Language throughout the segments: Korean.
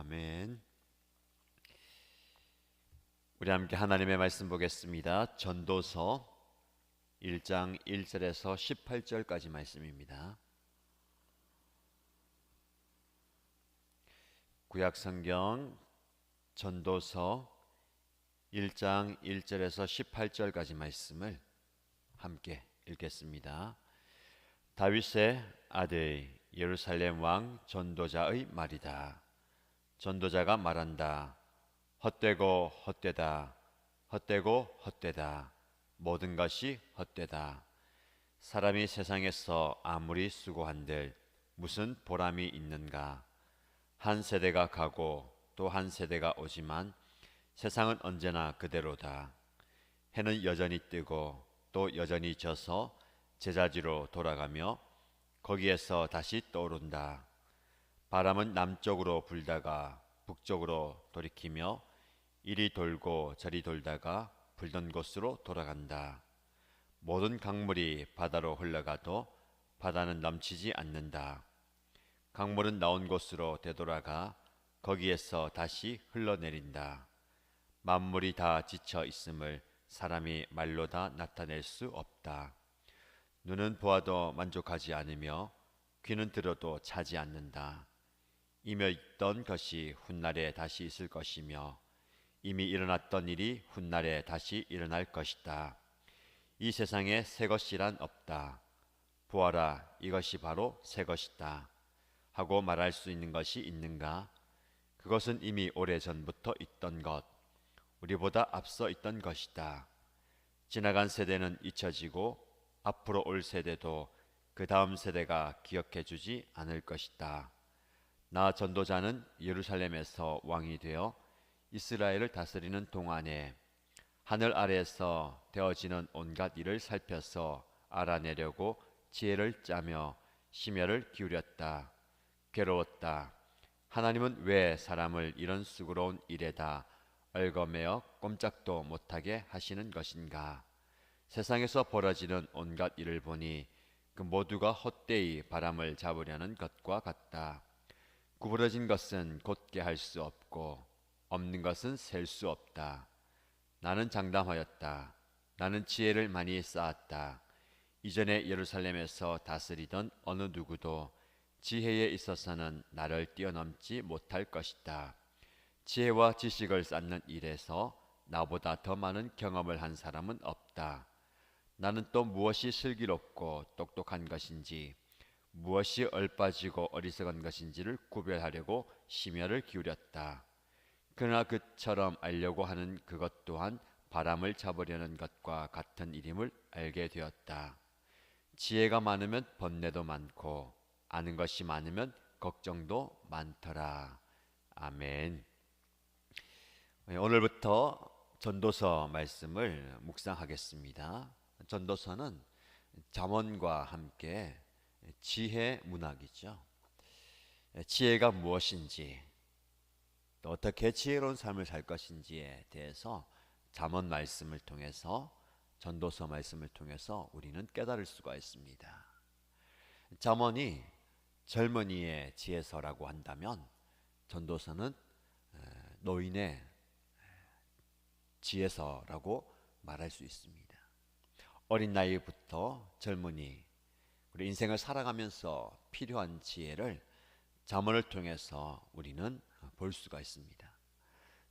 아멘. 우리 함께 하나님의 말씀 보겠습니다. 전도서 1장 1절에서 18절까지 말씀입니다. 구약 성경 전도서 1장 1절에서 18절까지 말씀을 함께 읽겠습니다. 다윗의 아들 예루살렘 왕 전도자의 말이다. 전도자가 말한다. 헛되고 헛되다. 헛되고 헛되다. 모든 것이 헛되다. 사람이 세상에서 아무리 수고한들 무슨 보람이 있는가? 한 세대가 가고 또 한 세대가 오지만 세상은 언제나 그대로다. 해는 여전히 뜨고 또 여전히 져서 제자지로 돌아가며 거기에서 다시 떠오른다. 바람은 남쪽으로 불다가 북쪽으로 돌이키며 이리 돌고 저리 돌다가 불던 곳으로 돌아간다. 모든 강물이 바다로 흘러가도 바다는 넘치지 않는다. 강물은 나온 곳으로 되돌아가 거기에서 다시 흘러내린다. 만물이 다 지쳐 있음을 사람이 말로 다 나타낼 수 없다. 눈은 보아도 만족하지 않으며 귀는 들어도 차지 않는다. 이며 있던 것이 훗날에 다시 있을 것이며 이미 일어났던 일이 훗날에 다시 일어날 것이다. 이 세상에 새 것이란 없다. 보아라, 이것이 바로 새 것이다. 하고 말할 수 있는 것이 있는가? 그것은 이미 오래 전부터 있던 것, 우리보다 앞서 있던 것이다. 지나간 세대는 잊혀지고 앞으로 올 세대도 그 다음 세대가 기억해 주지 않을 것이다. 나 전도자는 예루살렘에서 왕이 되어 이스라엘을 다스리는 동안에 하늘 아래에서 되어지는 온갖 일을 살펴서 알아내려고 지혜를 짜며 심혈을 기울였다. 괴로웠다. 하나님은 왜 사람을 이런 수고로운 일에다 얽어매어 꼼짝도 못하게 하시는 것인가? 세상에서 벌어지는 온갖 일을 보니 그 모두가 헛되이 바람을 잡으려는 것과 같다. 구부러진 것은 곧게 할 수 없고 없는 것은 셀 수 없다. 나는 장담하였다. 나는 지혜를 많이 쌓았다. 이전에 예루살렘에서 다스리던 어느 누구도 지혜에 있어서는 나를 뛰어넘지 못할 것이다. 지혜와 지식을 쌓는 일에서 나보다 더 많은 경험을 한 사람은 없다. 나는 또 무엇이 슬기롭고 똑똑한 것인지 무엇이 얼빠지고 어리석은 것인지를 구별하려고 심혈을 기울였다. 그러나 그처럼 알려고 하는 그것 또한 바람을 잡으려는 것과 같은 일임을 알게 되었다. 지혜가 많으면 번뇌도 많고 아는 것이 많으면 걱정도 많더라. 아멘. 오늘부터 전도서 말씀을 묵상하겠습니다. 전도서는 잠언과 함께 지혜 문학이죠. 지혜가 무엇인지 또 어떻게 지혜로운 삶을 살 것인지에 대해서 잠언 말씀을 통해서 전도서 말씀을 통해서 우리는 깨달을 수가 있습니다. 잠언이 젊은이의 지혜서라고 한다면 전도서는 노인의 지혜서라고 말할 수 있습니다. 어린 나이부터 젊은이 우리 인생을 살아가면서 필요한 지혜를 자문을 통해서 우리는 볼 수가 있습니다.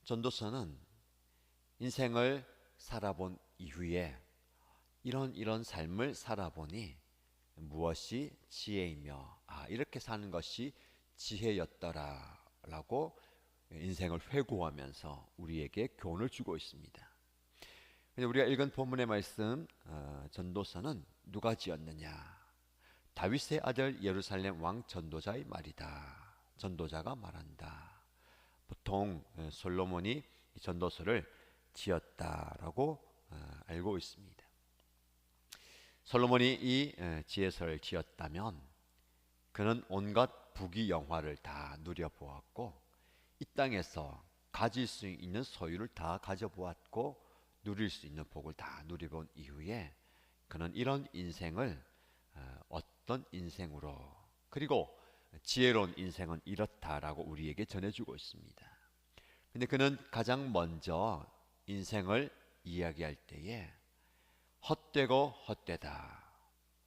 전도서는 인생을 살아본 이후에 이런 이런 삶을 살아보니 무엇이 지혜이며 아 이렇게 사는 것이 지혜였더라라고 인생을 회고하면서 우리에게 교훈을 주고 있습니다. 우리가 읽은 본문의 말씀 어, 전도서는 누가 지었느냐? 다윗의 아들 예루살렘 왕 전도자의 말이다. 전도자가 말한다. 보통 어, 솔로몬이 전도서를 지었다라고 어, 알고 있습니다. 솔로몬이 이 지혜서를 지었다면 그는 온갖 부귀 영화를 다 누려 보았고 이 땅에서 가질 수 있는 소유를 다 가져 보았고 누릴 수 있는 복을 다 누려본 이후에 그는 이런 인생을 어, 어떤 인생으로 그리고 지혜로운 인생은 이렇다라고 우리에게 전해주고 있습니다. 근데 그는 가장 먼저 인생을 이야기할 때에 헛되고 헛되다,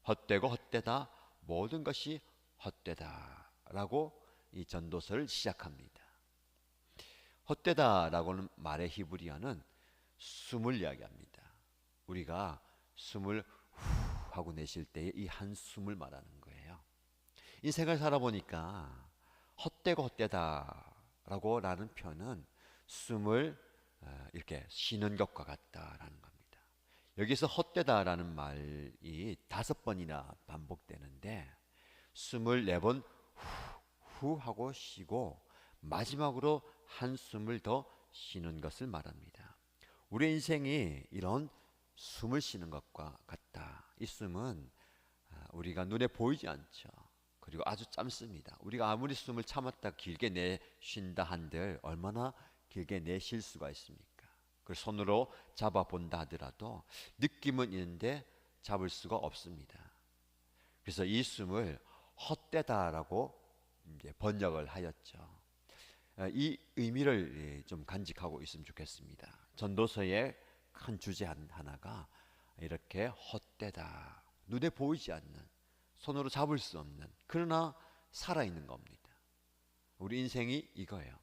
헛되고 헛되다, 모든 것이 헛되다라고 이 전도서를 시작합니다. 헛되다라고는 말의 히브리어는 숨을 이야기합니다. 우리가 숨을 후 하고 내쉴 때의 이 한숨을 말하는 거예요. 인생을 살아보니까 헛되고 헛되다라고 라는 표현은 숨을 어, 이렇게 쉬는 것과 같다라는 겁니다. 여기서 헛되다라는 말이 다섯 번이나 반복되는데 숨을 네 번 후 하고 쉬고 마지막으로 한숨을 더 쉬는 것을 말합니다. 우리 인생이 이런 숨을 쉬는 것과 같다. 이 숨은 아, 우리가 눈에 보이지 않죠. 그리고 아주 짧습니다. 우리가 아무리 숨을 참았다 길게 내쉰다 한들 얼마나 길게 내쉴 수가 있습니까? 그 손으로 잡아 본다 하더라도 느낌은 있는데 잡을 수가 없습니다. 그래서 이 숨을 헛되다라고 번역을 하였죠. 아, 이 의미를 예, 좀 간직하고 있으면 좋겠습니다. 전도서의 큰 주제 하나가 이렇게 헛되다, 눈에 보이지 않는, 손으로 잡을 수 없는, 그러나 살아있는 겁니다. 우리 인생이 이거예요.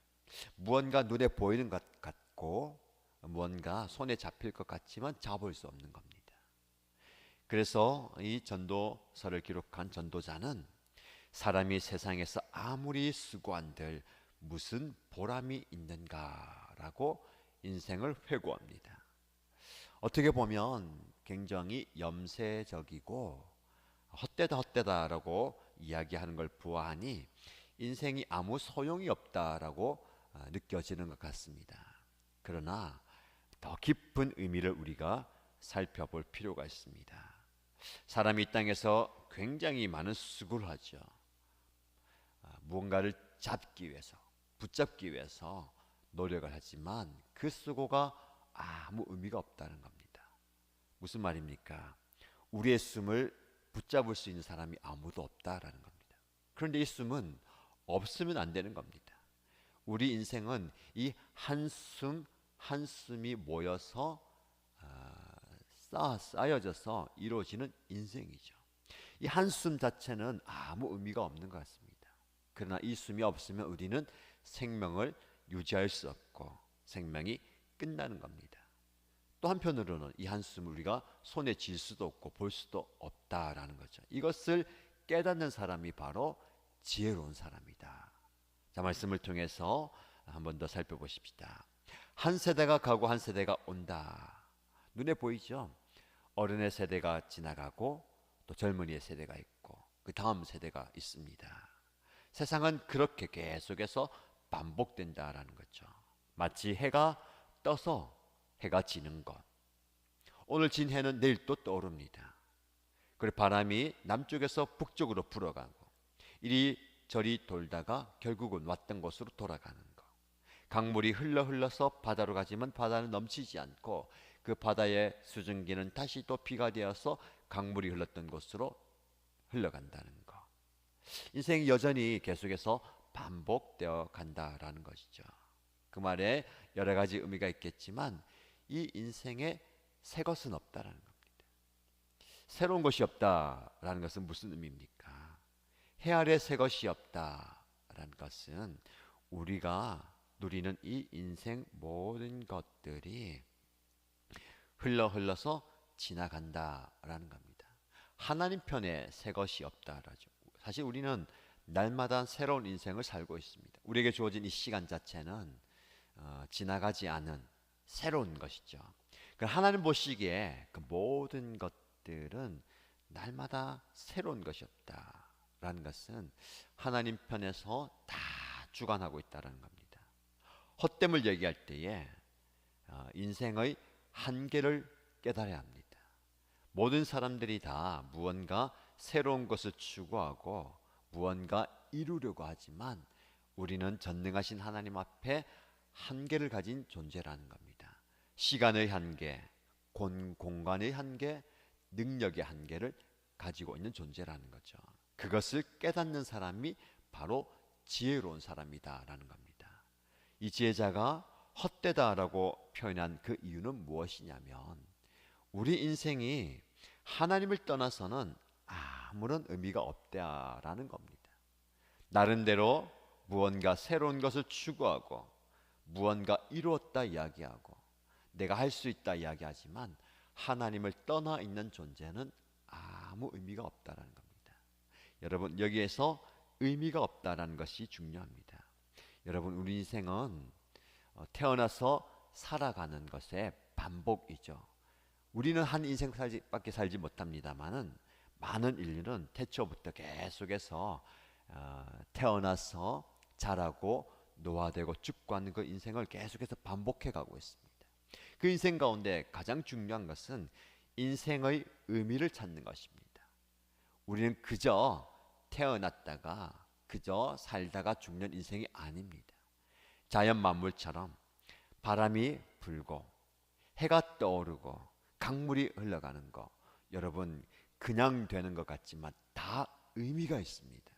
무언가 눈에 보이는 것 같고, 무언가 손에 잡힐 것 같지만 잡을 수 없는 겁니다. 그래서 이 전도서를 기록한 전도자는 사람이 세상에서 아무리 수고한들 무슨 보람이 있는가라고 인생을 회고합니다. 어떻게 보면 굉장히 염세적이고 헛되다 헛되다라고 이야기하는 걸 보아하니 인생이 아무 소용이 없다라고 아, 느껴지는 것 같습니다. 그러나 더 깊은 의미를 우리가 살펴볼 필요가 있습니다. 사람이 이 땅에서 굉장히 많은 수고를 하죠. 아, 무언가를 잡기 위해서, 붙잡기 위해서 노력을 하지만 그 수고가 아무 의미가 없다는 겁니다. 무슨 말입니까? 우리의 숨을 붙잡을 수 있는 사람이 아무도 없다라는 겁니다. 그런데 이 숨은 없으면 안 되는 겁니다. 우리 인생은 이 한숨 한숨이 모여서 아, 쌓여져서 이루어지는 인생이죠. 이 한숨 자체는 아무 의미가 없는 것 같습니다. 그러나 이 숨이 없으면 우리는 생명을 유지할 수 없고 생명이 끝나는 겁니다. 또 한편으로는 이 한숨을 우리가 손에 쥘 수도 없고 볼 수도 없다라는 거죠. 이것을 깨닫는 사람이 바로 지혜로운 사람이다. 자, 말씀을 통해서 한 번 더 살펴보십시다. 한 세대가 가고 한 세대가 온다. 눈에 보이죠? 어른의 세대가 지나가고 또 젊은이의 세대가 있고 그 다음 세대가 있습니다. 세상은 그렇게 계속해서 반복된다라는 거죠. 마치 해가 떠서 해가 지는 것. 오늘 진 해는 내일 또 떠오릅니다. 그리고 바람이 남쪽에서 북쪽으로 불어가고 이리 저리 돌다가 결국은 왔던 곳으로 돌아가는 것. 강물이 흘러 흘러서 바다로 가지만 바다는 넘치지 않고 그 바다의 수증기는 다시 또 비가 되어서 강물이 흘렀던 곳으로 흘러간다는 것. 인생이 여전히 계속해서 반복되어 간다라는 것이죠. 그 말에 여러 가지 의미가 있겠지만 이 인생에 새 것은 없다라는 겁니다. 새로운 것이 없다라는 것은 무슨 의미입니까? 해 아래 새 것이 없다라는 것은 우리가 누리는 이 인생 모든 것들이 흘러 흘러서 지나간다라는 겁니다. 하나님 편에 새 것이 없다라죠. 사실 우리는 날마다 새로운 인생을 살고 있습니다. 우리에게 주어진 이 시간 자체는 어, 지나가지 않은 새로운 것이죠. 그 하나님 보시기에 그 모든 것들은 날마다 새로운 것이었다 라는 것은 하나님 편에서 다 주관하고 있다는 겁니다. 헛됨을 얘기할 때에 어, 인생의 한계를 깨달아야 합니다. 모든 사람들이 다 무언가 새로운 것을 추구하고 무언가 이루려고 하지만 우리는 전능하신 하나님 앞에 한계를 가진 존재라는 겁니다. 시간의 한계, 공간의 한계, 능력의 한계를 가지고 있는 존재라는 거죠. 그것을 깨닫는 사람이 바로 지혜로운 사람이다라는 겁니다. 이 지혜자가 헛되다라고 표현한 그 이유는 무엇이냐면 우리 인생이 하나님을 떠나서는 아무런 의미가 없다라는 겁니다. 나름대로 무언가 새로운 것을 추구하고 무언가 이루었다 이야기하고 내가 할 수 있다 이야기하지만 하나님을 떠나 있는 존재는 아무 의미가 없다라는 겁니다. 여러분 여기에서 의미가 없다라는 것이 중요합니다. 여러분 우리 인생은 어, 태어나서 살아가는 것의 반복이죠. 우리는 한 인생 살지밖에 살지 못합니다만은 많은 인류는 태초부터 계속해서 어, 태어나서 자라고 노화되고 죽고 하는 그 인생을 계속해서 반복해 가고 있습니다. 그 인생 가운데 가장 중요한 것은 인생의 의미를 찾는 것입니다. 우리는 그저 태어났다가 그저 살다가 죽는 인생이 아닙니다. 자연 만물처럼 바람이 불고 해가 떠오르고 강물이 흘러가는 거 여러분 그냥 되는 것 같지만 다 의미가 있습니다.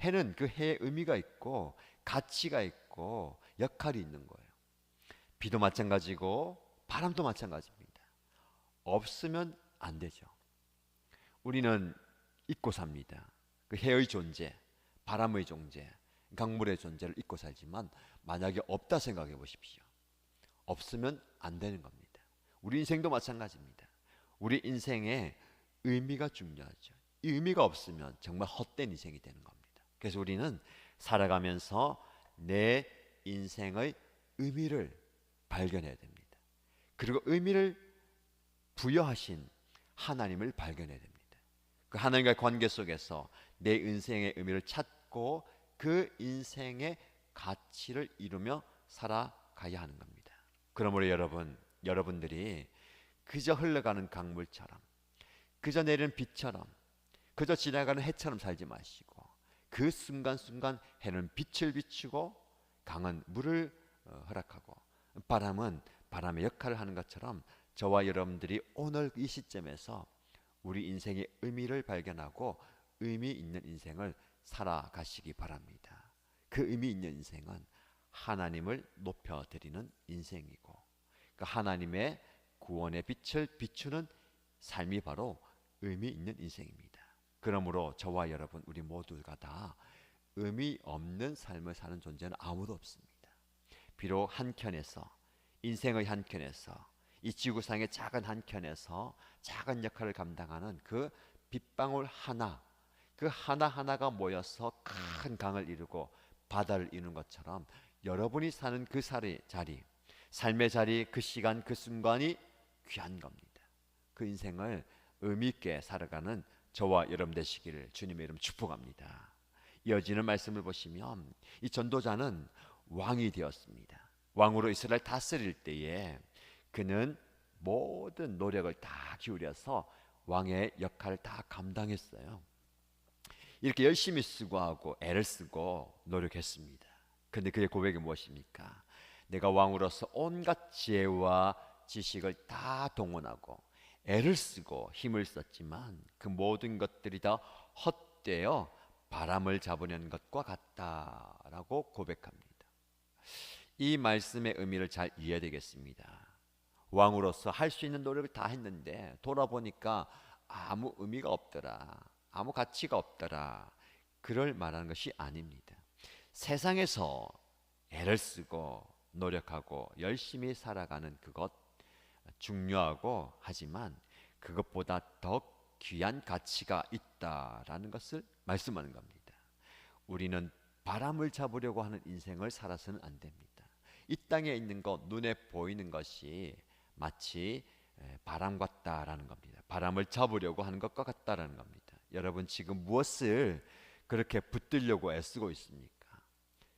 해는 그 해의 의미가 있고 가치가 있고 역할이 있는 거예요. 비도 마찬가지고 바람도 마찬가지입니다. 없으면 안 되죠. 우리는 잊고 삽니다. 그 해의 존재, 바람의 존재, 강물의 존재를 잊고 살지만 만약에 없다 생각해 보십시오. 없으면 안 되는 겁니다. 우리 인생도 마찬가지입니다. 우리 인생에 의미가 중요하죠. 이 의미가 없으면 정말 헛된 인생이 되는 겁니다. 그래서 우리는 살아가면서 내 인생의 의미를 발견해야 됩니다. 그리고 의미를 부여하신 하나님을 발견해야 됩니다. 그 하나님과의 관계 속에서 내 인생의 의미를 찾고 그 인생의 가치를 이루며 살아가야 하는 겁니다. 그러므로 여러분, 여러분들이 그저 흘러가는 강물처럼, 그저 내리는 빛처럼, 그저 지나가는 해처럼 살지 마시고 그 순간순간 해는 빛을 비추고 강은 물을 어, 허락하고 바람은 바람의 역할을 하는 것처럼 저와 여러분들이 오늘 이 시점에서 우리 인생의 의미를 발견하고 의미 있는 인생을 살아가시기 바랍니다. 그 의미 있는 인생은 하나님을 높여드리는 인생이고 그 하나님의 구원의 빛을 비추는 삶이 바로 의미 있는 인생입니다. 그러므로 저와 여러분 우리 모두가 다 의미 없는 삶을 사는 존재는 아무도 없습니다. 비록 한 켠에서 인생의 한 켠에서 이 지구상의 작은 한 켠에서 작은 역할을 감당하는 그 빗방울 하나 그 하나하나가 모여서 큰 강을 이루고 바다를 이루는 것처럼 여러분이 사는 그 자리, 자리 삶의 자리 그 시간 그 순간이 귀한 겁니다. 그 인생을 의미 있게 살아가는 저와 여러분 되시기를 주님의 이름 축복합니다. 이어지는 말씀을 보시면 이 전도자는 왕이 되었습니다. 왕으로 이스라엘 다스릴 때에 그는 모든 노력을 다 기울여서 왕의 역할을 다 감당했어요. 이렇게 열심히 수고하고 애를 쓰고 노력했습니다. 근데 그의 고백이 무엇입니까? 내가 왕으로서 온갖 지혜와 지식을 다 동원하고 애를 쓰고 힘을 썼지만 그 모든 것들이 다 헛되어 바람을 잡으려는 것과 같다라고 고백합니다. 이 말씀의 의미를 잘 이해해야 되겠습니다. 왕으로서 할 수 있는 노력을 다 했는데 돌아보니까 아무 의미가 없더라. 아무 가치가 없더라. 그럴 말하는 것이 아닙니다. 세상에서 애를 쓰고 노력하고 열심히 살아가는 그것 중요하고 하지만 그것보다 더 귀한 가치가 있다라는 것을 말씀하는 겁니다. 우리는 바람을 잡으려고 하는 인생을 살아서는 안 됩니다. 이 땅에 있는 것, 눈에 보이는 것이 마치 바람 같다라는 겁니다. 바람을 잡으려고 하는 것과 같다라는 겁니다. 여러분 지금 무엇을 그렇게 붙들려고 애쓰고 있습니까?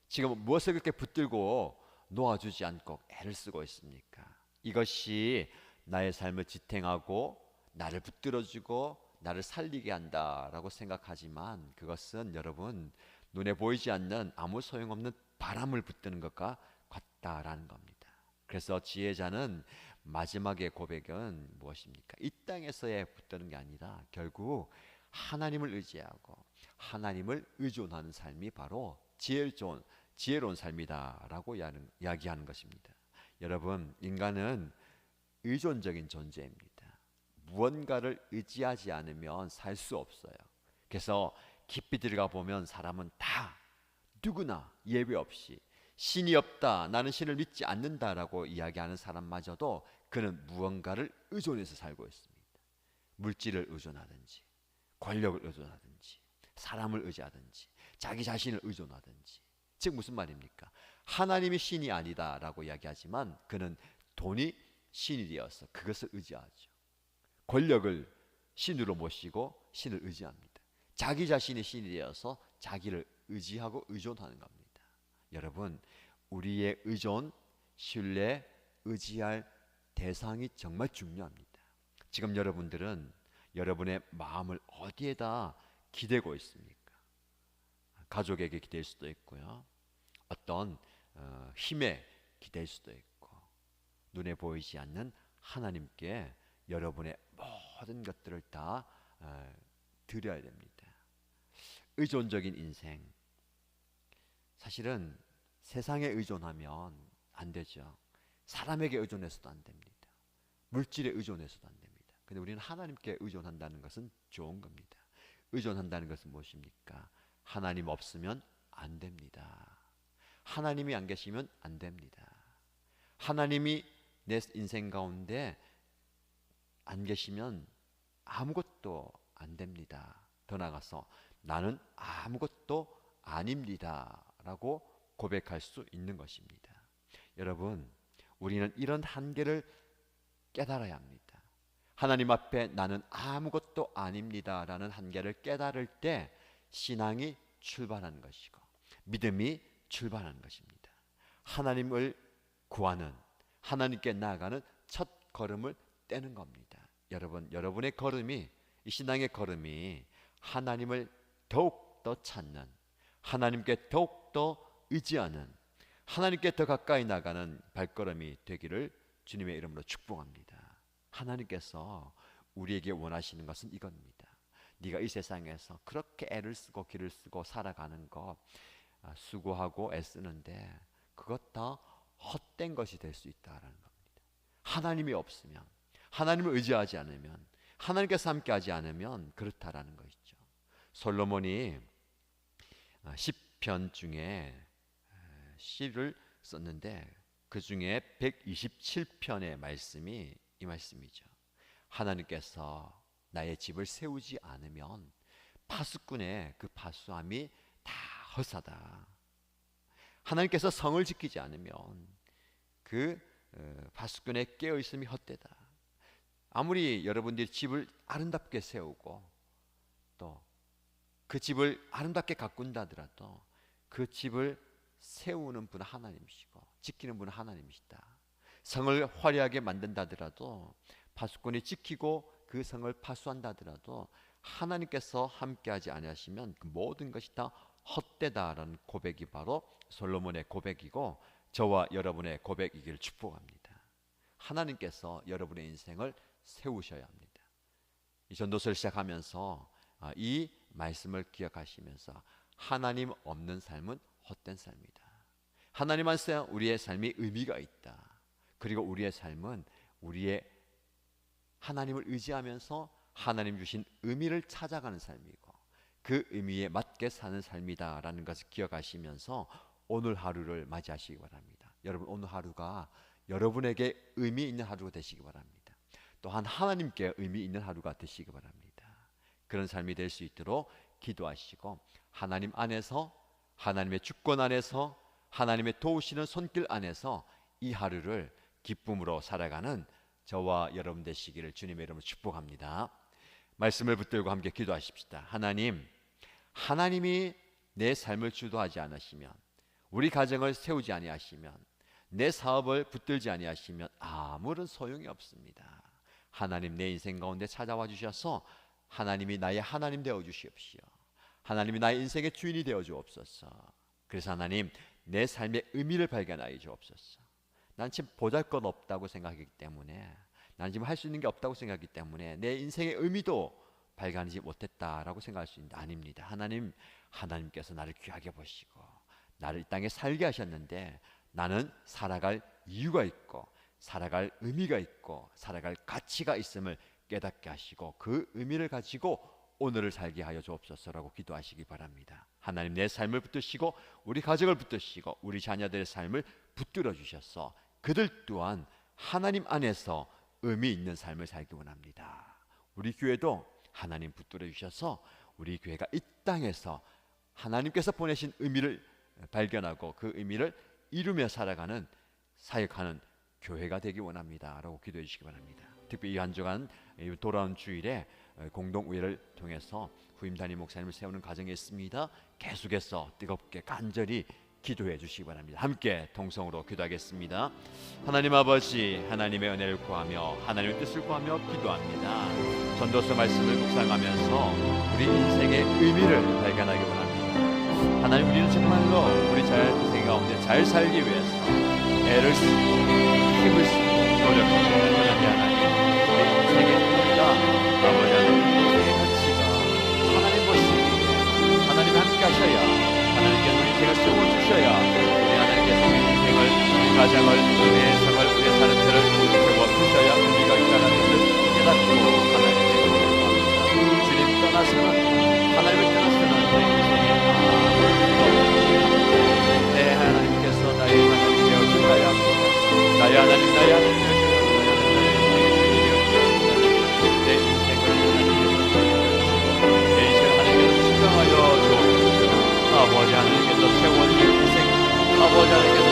지금 무엇을 그렇게 붙들고 놓아주지 않고 애를 쓰고 있습니까? 이것이 나의 삶을 지탱하고 나를 붙들어주고 나를 살리게 한다라고 생각하지만 그것은 여러분 눈에 보이지 않는 아무 소용없는 바람을 붙드는 것과 같다라는 겁니다. 그래서 지혜자는 마지막의 고백은 무엇입니까? 이 땅에서의 붙드는 게 아니라 결국 하나님을 의지하고 하나님을 의존하는 삶이 바로 지혜로운 지혜로운 삶이다라고 이야기하는 것입니다. 여러분, 인간은 의존적인 존재입니다. 무언가를 의지하지 않으면 살 수 없어요. 그래서 깊이 들어가 보면 사람은 다 누구나 예외 없이 신이 없다. 나는 신을 믿지 않는다라고 이야기하는 사람마저도 그는 무언가를 의존해서 살고 있습니다. 물질을 의존하든지, 권력을 의존하든지, 사람을 의지하든지, 자기 자신을 의존하든지. 즉 무슨 말입니까? 하나님이 신이 아니다라고 이야기하지만 그는 돈이 신이 되어서 그것을 의지하죠. 권력을 신으로 모시고 신을 의지합니다. 자기 자신이 신이 되어서 자기를 의지하고 의존하는 겁니다. 여러분, 우리의 의존, 신뢰, 의지할 대상이 정말 중요합니다. 지금 여러분들은 여러분의 마음을 어디에다 기대고 있습니까? 가족에게 기댈 수도 있고요. 어떤 어, 힘에 기댈 수도 있고 눈에 보이지 않는 하나님께 여러분의 모든 것들을 다 어, 드려야 됩니다. 의존적인 인생 사실은 세상에 의존하면 안 되죠. 사람에게 의존해서도 안 됩니다. 물질에 의존해서도 안 됩니다. 근데 우리는 하나님께 의존한다는 것은 좋은 겁니다. 의존한다는 것은 무엇입니까? 하나님 없으면 안 됩니다. 하나님이 안 계시면 안 됩니다. 하나님이 내 인생 가운데 안 계시면 아무것도 안 됩니다. 더 나가서 나는 아무것도 아닙니다. 라고 고백할 수 있는 것입니다. 여러분, 우리는 이런 한계를 깨달아야 합니다. 하나님 앞에 나는 아무것도 아닙니다. 라는 한계를 깨달을 때 신앙이 출발하는 것이고 믿음이 출발하는 것입니다. 하나님을 구하는 하나님께 나아가는 첫 걸음을 떼는 겁니다. 여러분, 여러분의 걸음이 이 신앙의 걸음이 하나님을 더욱 더 찾는 하나님께 더욱 더 의지하는 하나님께 더 가까이 나가는 발걸음이 되기를 주님의 이름으로 축복합니다. 하나님께서 우리에게 원하시는 것은 이겁니다. 네가 이 세상에서 그렇게 애를 쓰고 길을 쓰고 살아가는 거 아, 수고하고 애쓰는데 그것 다 헛된 것이 될 수 있다라는 겁니다. 하나님이 없으면 하나님을 의지하지 않으면 하나님께서 함께 하지 않으면 그렇다라는 것이죠. 솔로몬이 10편 아, 중에 시를 썼는데 그 중에 127편의 말씀이 이 말씀이죠. 하나님께서 나의 집을 세우지 않으면 파수꾼의 그 파수함이 다 허사다. 하나님께서 성을 지키지 않으면 그 어, 파수꾼의 깨어 있음이 헛되다. 아무리 여러분들이 집을 아름답게 세우고 또 그 집을 아름답게 가꾼다 하더라도 그 집을 세우는 분은 하나님이시고 지키는 분은 하나님이시다. 성을 화려하게 만든다더라도 파수꾼이 지키고 그 성을 파수한다더라도 하나님께서 함께하지 아니하시면 그 모든 것이 다 헛되다라는 고백이 바로 솔로몬의 고백이고 저와 여러분의 고백이기를 축복합니다. 하나님께서 여러분의 인생을 세우셔야 합니다. 이 전도서를 시작하면서 아, 이 말씀을 기억하시면서 하나님 없는 삶은 헛된 삶이다. 하나님 안에 우리의 삶이 의미가 있다. 그리고 우리의 삶은 우리의 하나님을 의지하면서 하나님 주신 의미를 찾아가는 삶이고 그 의미에 맞게 사는 삶이다라는 것을 기억하시면서 오늘 하루를 맞이하시기 바랍니다. 여러분 오늘 하루가 여러분에게 의미 있는 하루가 되시기 바랍니다. 또한 하나님께 의미 있는 하루가 되시기 바랍니다. 그런 삶이 될 수 있도록 기도하시고 하나님 안에서 하나님의 주권 안에서 하나님의 도우시는 손길 안에서 이 하루를 기쁨으로 살아가는 저와 여러분 되시기를 주님의 이름으로 축복합니다. 말씀을 붙들고 함께 기도하십시다. 하나님, 하나님이 내 삶을 주도하지 않으시면, 우리 가정을 세우지 아니하시면, 내 사업을 붙들지 아니하시면 아무런 소용이 없습니다. 하나님 내 인생 가운데 찾아와 주셔서 하나님이 나의 하나님 되어 주시옵시오. 하나님이 나의 인생의 주인이 되어 주옵소서. 그래서 하나님 내 삶의 의미를 발견하여 주옵소서. 난 지금 보잘것 없다고 생각하기 때문에 난 지금 할 수 있는 게 없다고 생각하기 때문에 내 인생의 의미도 발견하지 못했다라고 생각할 수 있는데 아닙니다. 하나님 하나님께서 나를 귀하게 보시고 나를 이 땅에 살게 하셨는데 나는 살아갈 이유가 있고 살아갈 의미가 있고 살아갈 가치가 있음을 깨닫게 하시고 그 의미를 가지고 오늘을 살게 하여 주옵소서라고 기도하시기 바랍니다. 하나님 내 삶을 붙드시고 우리 가족을 붙드시고 우리 자녀들의 삶을 붙들어 주셔서 그들 또한 하나님 안에서 의미 있는 삶을 살기 원합니다. 우리 교회도 하나님 붙들어 주셔서 우리 교회가 이 땅에서 하나님께서 보내신 의미를 발견하고 그 의미를 이루며 살아가는 사역하는 교회가 되기 원합니다라고 기도해 주시기 바랍니다. 특별히 이 한 주간 돌아온 주일에 공동 우회를 통해서 후임 담임 목사님을 세우는 과정에 있습니다. 계속해서 뜨겁게 간절히 기도해 주시기 바랍니다. 함께 동성으로 기도하겠습니다. 하나님 아버지, 하나님의 은혜를 구하며 하나님의 뜻을 구하며 기도합니다. 전도서 말씀을 묵상하면서 우리 인생의 의미를 발견하기 원합니다. 하나님 우리는 정말로 우리 잘 인생 가운데 잘 살기 위해서 애를 쓰고 힘을 쓰고 하 가정을 우리의 생활 우리의 사람들을 세워주셔야 의미가 있다는 것을 깨닫고 하나님께 기도합니다 주님 떠나서는 하나님을 떠나서는 내 인생에 아무 내 하나님께서 나의 하나님 되어 주셔야 하고 나의 하나님. 나의 하나님 내내 아버지 하나님께서 세워주신 인생 아버지 하나님께서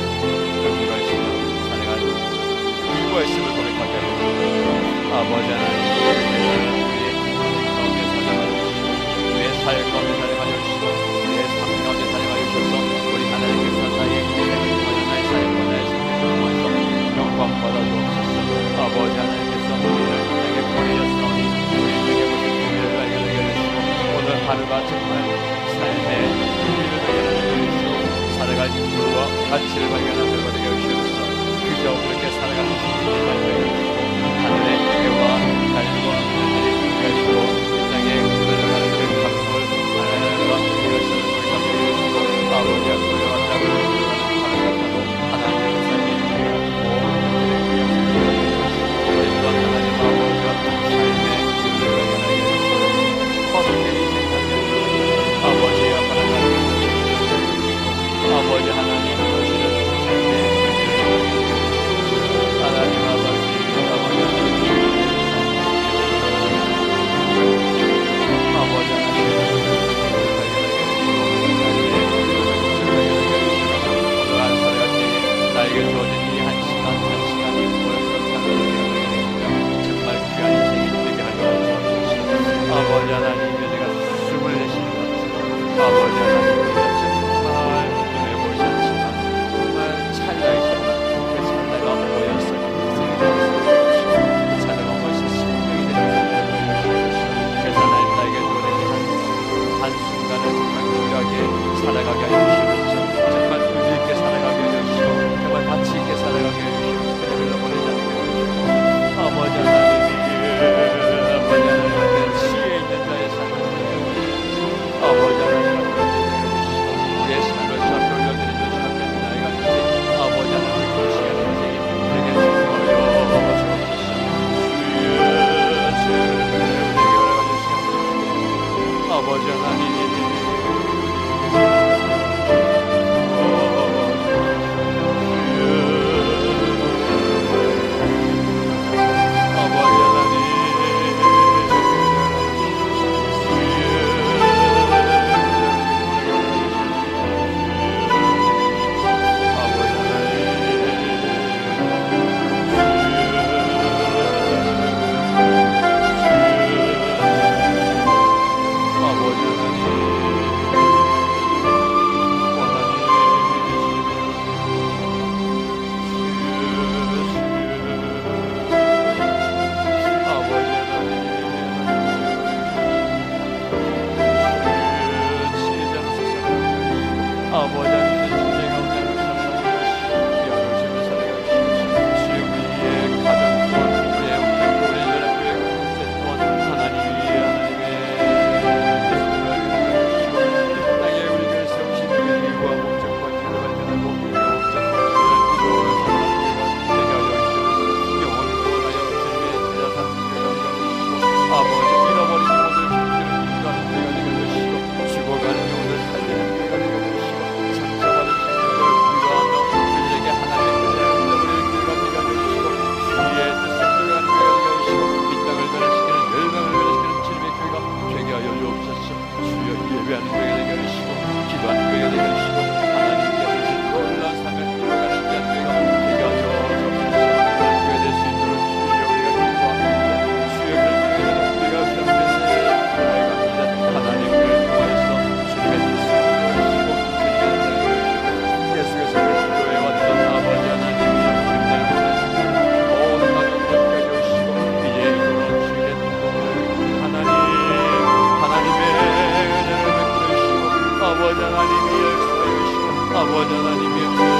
의미가 있습니다 살아갈 이유가 있음을 고백하게 주시고 아버지 하나님 우리의 가운데 살아가여 주시고 우리의 사역 가운데 살아가여 주시고 우리의 삶 가운데 살아가여 주셔서 우리 하나님께서 나의 인생을 통하여 나의 사역과 나의 생명을 통해서 영광 받아주옵소서 아버지 하나님께서 우리를 땅에 보내셨사오니 우리 인생의 모든 의미를 발견하게 해주시고 오늘 하루가 정말 살아갈 이유와 가치를 발견하게 해주셔서. 그저 그렇게 살아가는 해주시고 하늘의 해와 달과 하늘의 있 Ramona Lanimeu.